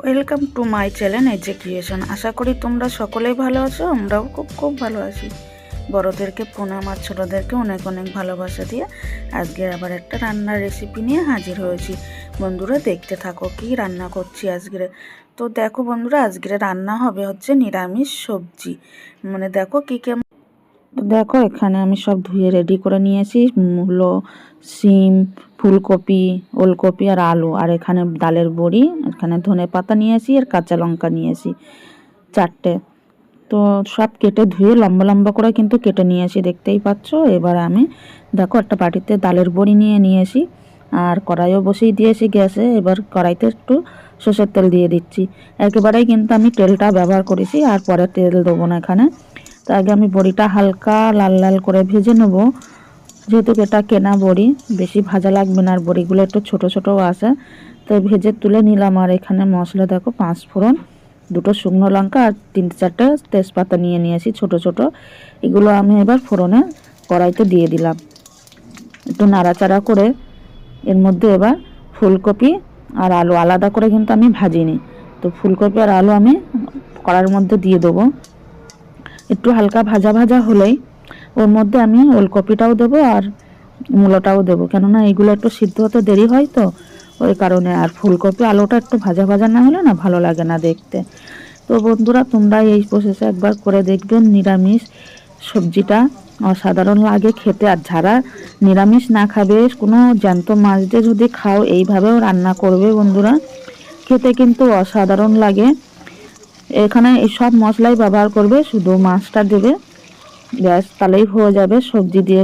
Welcome to my channel A J creation আশা করি তোমরা সকলেই ভালো আছো, আমরাও খুব খুব ভালো আছি। বড়োদেরকে প্রণাম আর ছোটোদেরকে অনেক অনেক ভালোবাসা দিয়ে আজকে আবার একটা রান্নার রেসিপি নিয়ে হাজির হয়েছি। বন্ধুরা, দেখতে থাকো কি রান্না করছি আজকে তো দেখো বন্ধুরা আজকে রান্না হবে হচ্ছে নিরামিষ সবজি। মানে দেখো কী কেমন তো দেখো, এখানে আমি সব ধুয়ে রেডি করে নিয়েছি। মূলো, সিম, ফুলকপি, ওলকপি আর আলু। আর এখানে ডালের বড়ি, এখানে ধনে পাতা নিয়েছি আর কাঁচা লঙ্কা নিয়েছি, চারটে। তো সব কেটে ধুয়ে লম্বা লম্বা করে কিন্তু কেটে নিয়েছি, দেখতেই পাচ্ছ? এবার আমি, দেখো, একটা বাটিতে ডালের বড়ি নিয়ে নিয়েছি। আর কড়াইও বসিয়ে দিয়েছি গ্যাসে। এবার কড়াইতে একটু সর্ষের তেল দিয়ে দিচ্ছি। একেবারেই কিন্তু আমি তেলটা ব্যবহার করেছি, আর পরে তেল দেবো না এখানে। তো আগে আমি বড়িটা হালকা লাল লাল করে ভেজে নেব। যেহেতু এটা কেনা বড়ি, বেশি ভাজা লাগবে না, আর বড়িগুলো একটু ছোট ছোটও আছে। তো ভেজে তুলে নিলাম, আর এখানে মশলা দেখো, পাঁচ ফোড়ন, দুটো শুকনো লঙ্কা, আর তিনটে চারটে তেজপাতা নিয়ে নিয়েছি ছোট ছোট। এগুলো আমি এবার ফোড়নে কড়াইতে দিয়ে দিলাম। একটু নাড়াচাড়া করে এর মধ্যে এবার ফুলকপি আর আলু, আলাদা করে কিন্তু আমি ভাজিনি। তো ফুলকপি আর আলু আমি কড়ার মধ্যে দিয়ে দেবো। একটু হালকা ভাজা ভাজা হলেই ওর মধ্যে আমি ওলকপিটাও দেবো আর মূলোটাও দেবো। কেননা এইগুলো একটু সিদ্ধ হতে দেরি হয় তো, ওই কারণে। আর ফুলকপি আলুটা একটু ভাজা ভাজা না হলে না ভালো লাগে না দেখতে। তো বন্ধুরা, তোমরা এই প্রসেসে একবার করে দেখবেন নিরামিষ সবজিটা। অসাধারণ লাগে খেতে। আর যারা নিরামিষ না খাবে, কোনো জ্যান্ত মাছ দিয়ে যদি খাও, এইভাবেও রান্না করবে বন্ধুরা। খেতে কিন্তু অসাধারণ লাগে। এখানে এই সব মশলাই ব্যবহার করবে, শুধু মাছটা দেবে, ব্যাস, তাহলেই হয়ে যাবে সবজি দিয়ে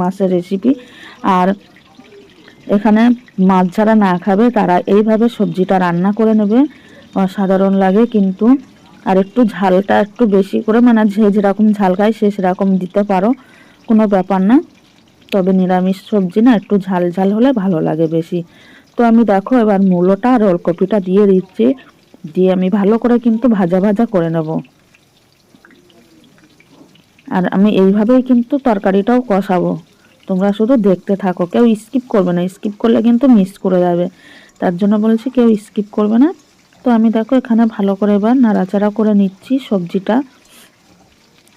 মাছের রেসিপি আর এখানে মাছ যারা না খাবে, তারা এইভাবে সবজিটা রান্না করে নেবে। সাধারণ লাগে কিন্তু। আর একটু ঝালটা একটু বেশি করে মানে যে যেরকম ঝাল খায়, সে সেরকম দিতে পারো, কোনো ব্যাপার না। তবে নিরামিষ সবজি না, একটু ঝাল ঝাল হলে ভালো লাগে বেশি। তো আমি দেখো, এবার মূলোটা আর ওলকপিটা দিয়ে দিচ্ছি। দিয়ে আমি ভালো করে কিন্তু ভাজা ভাজা করে নেব। আর আমি এইভাবেই কিন্তু তরকারিটাও কষাবো। তোমরা শুধু দেখতে থাকো, কেউ স্কিপ করবে না। স্কিপ করলে কিন্তু মিস করে যাবে। তার জন্য বলছি কেউ স্কিপ করবে না। তো আমি দেখো এখানে ভালো করে এবার নাড়াচাড়া করে নিচ্ছি সবজিটা।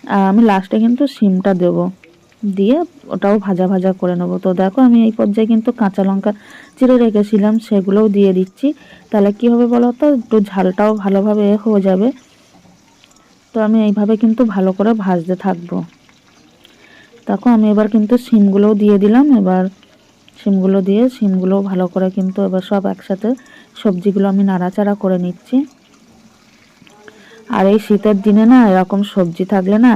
আর আমি লাস্টে কিন্তু সিমটা দেব। দিয়ে ওটাও ভাজা ভাজা করে নেব। তো দেখো আমি এই পর্যায়ে কিন্তু কাঁচা লঙ্কা চিড়ে রেখেছিলাম, সেগুলোও দিয়ে দিচ্ছি। তাহলে কী হবে বলো তো? একটু ঝালটাও ভালোভাবে হয়ে যাবে। তো আমি এইভাবে কিন্তু ভালো করে ভাজতে থাকব। দেখো আমি এবার কিন্তু সিমগুলোও দিয়ে দিলাম। এবার সিমগুলো দিয়ে সিমগুলোও ভালো করে কিন্তু এবার সব একসাথে সবজিগুলো আমি নাড়াচাড়া করে নিচ্ছি। আর এই শীতের দিনে না এরকম সবজি থাকলে না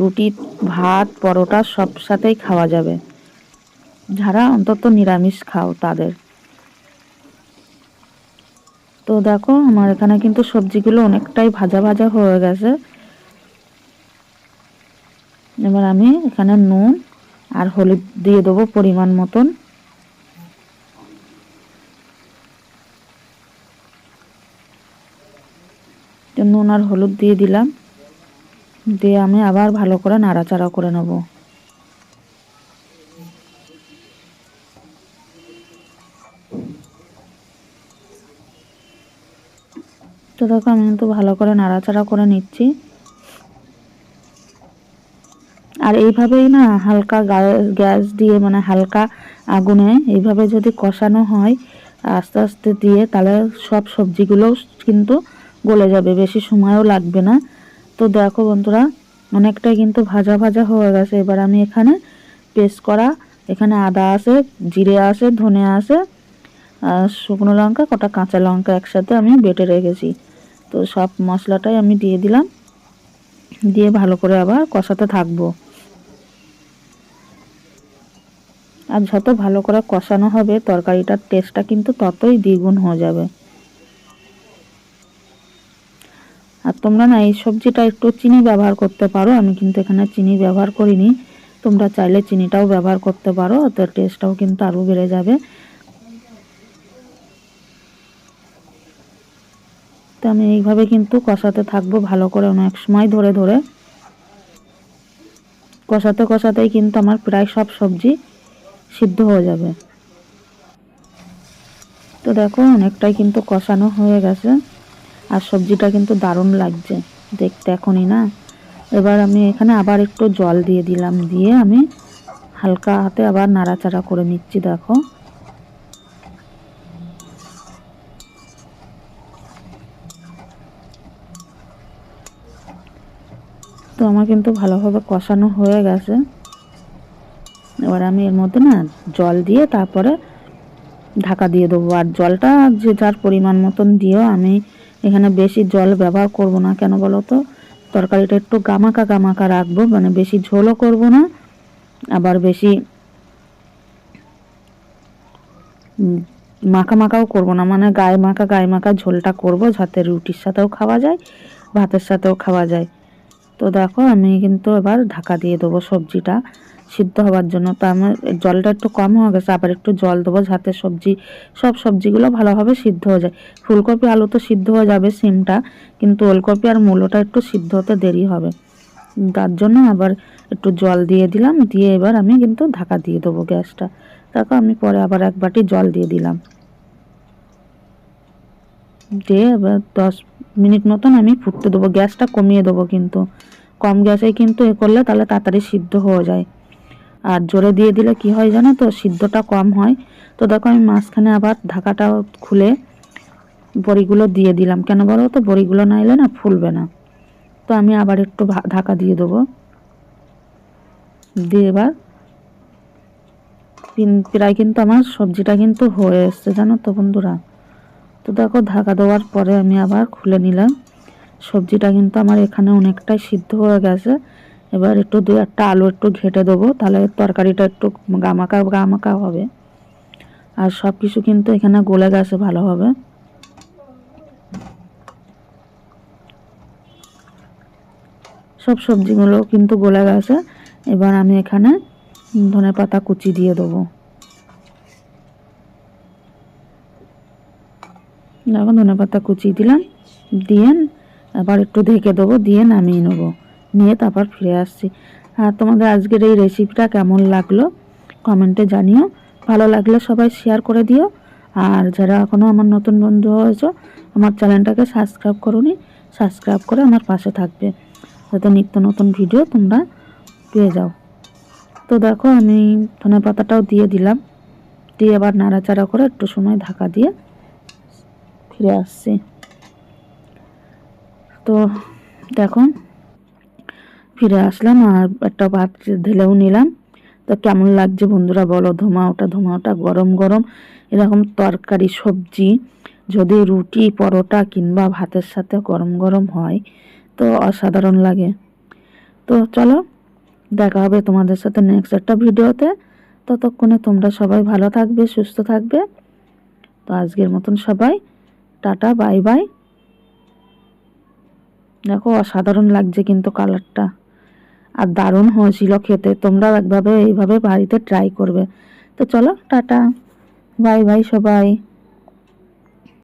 রুটি, ভাত, পরোটা সব সাথেই খাওয়া যাবে। যারা অন্তত নিরামিষ খাও তাদের। তো দেখো, আমার এখানে কিন্তু সবজিগুলো অনেকটাই ভাজা ভাজা হয়ে গেছে। এবার আমি এখানে নুন আর হলুদ দিয়ে দেবো পরিমাণ মতন। নুন আর হলুদ দিয়ে দিলাম। দিয়ে আমি আবার ভালো করে নাড়াচাড়া করে নেব। তো দেখো, আমি কিন্তু ভালো করে নাড়াচাড়া করে নিচ্ছি। আর এইভাবেই না হালকা গ্যাস দিয়ে মানে হালকা আগুনে এইভাবে যদি কষানো হয়, আস্তে আস্তে দিয়ে তাহলে সব সবজিগুলোও কিন্তু গলে যাবে, বেশি সময়ও লাগবে না। তো দেখো বন্ধুরা অনেকটাই কিন্তু ভাজা ভাজা হয়ে গেছে। এবার আমি এখানে পেস্ট করা, এখানে আদা আছে, জিরে আছে, ধনে আছে, আর শুকনো লঙ্কা, কটা কাঁচা লঙ্কা একসাথে আমি বেটে রেখেছি। তো সব মশলাটাই আমি দিয়ে দিলাম। দিয়ে ভালো করে আবার কষাতে থাকব। আর যত ভালো করে কষানো হবে, তরকারিটার টেস্টটা কিন্তু ততই দ্বিগুণ হয়ে যাবে। আর তোমরা না এই সবজিটা একটু চিনি ব্যবহার করতে পারো। আমি কিন্তু এখানে চিনি ব্যবহার করিনি। তোমরা চাইলে চিনিটাও ব্যবহার করতে পারো তো টেস্টটাও কিন্তু আরও বেড়ে যাবে। তো আমি এইভাবে কিন্তু কষাতে থাকব ভালো করে অনেক সময় ধরে ধরে। কষাতে কষাতেই কিন্তু আমার প্রায় সব সবজি সিদ্ধ হয়ে যাবে। তো দেখো, অনেকটাই কিন্তু কষানো হয়ে গেছে। আর সবজিটা কিন্তু দারুণ লাগছে। দেখতে এখনই না? এবার আমি এখানে আবার একটু জল দিয়ে দিলাম, দিয়ে আমি হালকা হাতে আবার নাড়াচাড়া করে নিচ্ছি, দেখো। তো আমার কিন্তু ভালোভাবে কষানো হয়ে গেছে। এবার আমি এর মধ্যে না জল দিয়ে তারপরে ঢাকা দিয়ে দেবো। আর জলটা যে যার পরিমাণ মতন দিও, আমি এখানে বেশি জল ব্যবহার করব না। কেন বলো তো? তরকারিটা একটু গামাকা গামাকা রাখব মানে বেশি ঝোলও করব না, আবার বেশি মাখা মাখাও করব না। মানে গায়ে মাখা গায়ে মাখা ঝোলটা করব, যাতে রুটির সাথেও খাওয়া যায়, ভাতের সাথেও খাওয়া যায়। তো দেখো, আমি কিন্তু এবার ঢাকা দিয়ে দেবো সবজিটা। সিদ্ধ হওয়ার জন্য। তো আমার জলটা একটু কম হয়ে গেছে, আবার একটু জল দেবো যাতে সবজি, সব সবজিগুলো ভালোভাবে সিদ্ধ হয়ে যায়। ফুলকপি, আলু তো সিদ্ধ হয়ে যাবে সিমটা, কিন্তু ওলকপি আর মূলোটা একটু সিদ্ধ হতে দেরি হবে। তার জন্য আবার একটু জল দিয়ে দিলাম, দিয়ে এবার আমি কিন্তু ঢাকা দিয়ে দেবো গ্যাসটা। দেখো আমি পরে আবার এক বাটি জল দিয়ে দিলাম। দিয়ে এবার দশ মিনিট মতন আমি ফুটতে দেবো, গ্যাসটা কমিয়ে দেবো কিন্তু। কম গ্যাসে কিন্তু এ করলে তাহলে তাড়াতাড়ি সিদ্ধ হয়ে যায়। আর জোরে দিয়ে দিলে কি হয় জানো তো? সিদ্ধটা কম হয়। তো দেখো আমি মাঝখানে আবার ঢাকাটা খুলে বড়িগুলো দিয়ে দিলাম। কেন বলো তো? বড়িগুলো না এলে না ফুলবে না। তো আমি আবার একটু ঢাকা দিয়ে দেবো। দিয়ে এবার প্রায় কিন্তু আমার সবজিটা কিন্তু হয়ে এসছে জানো তো বন্ধুরা। তো দেখো ঢাকা দেওয়ার পরে আমি আবার খুলে নিলাম। সবজিটা কিন্তু আমার এখানে অনেকটাই সিদ্ধ হয়ে গেছে। এবার একটু দু একটা আলু একটু ঘেটে দেবো, তাহলে তরকারিটা একটু গামাকা গামাকা হবে। আর সব কিছু কিন্তু এখানে গলে গেছে ভালোভাবে সব সবজিগুলো কিন্তু গলে গেছে। এবার আমি এখানে ধনে পাতা কুচি দিয়ে দেবো। দেখো ধনে পাতা কুচি দিলাম, দিয়ে আবার একটু ঢেকে দেবো, দিয়ে নামিয়ে নেব। নিয়ে তারপর ফিরে আসছি। আর তোমাদের আজকের এই রেসিপিটা কেমন লাগল? কমেন্টে জানিও। ভালো লাগলে সবাই শেয়ার করে দিও। আর যারা এখনও আমার নতুন বন্ধু হয়েছো, আমার চ্যানেলটাকে সাবস্ক্রাইব করোনি সাবস্ক্রাইব করে আমার পাশে থাকবে। যাতে নিত্য নতুন ভিডিও তোমরা পেয়ে যাও। তো দেখো, আমি ধনে পাতাটাও দিয়ে দিলাম। দিয়ে আবার নাড়াচাড়া করে একটু সময় ঢাকা দিয়ে ফিরে আসছি। তো দেখো ফিরে আসলাম আর একটা ভাত ঢেলেও নিলাম। তো কেমন লাগছে বন্ধুরা বলো? ধোঁয়াওটা ধোঁয়াওটা গরম গরম। এরকম তরকারি, সবজি, যদি রুটি, পরোটা কিংবা ভাতের সাথে গরম গরম হয়, তো অসাধারণ লাগে। তো চলো, দেখা হবে তোমাদের সাথে নেক্সট একটা ভিডিওতে। ততক্ষণে তোমরা সবাই ভালো থাকবে, সুস্থ থাকবে। তো আজকের মতন সবাই টাটা, বাই বাই। দেখো, অসাধারণ লাগছে কিন্তু কালারটা আর দারুণ হয়েছিল খেতে। তোমরাও একভাবে এইভাবে বাড়িতে ট্রাই করবে। তো চলো, টাটা। বাই বাই সবাই।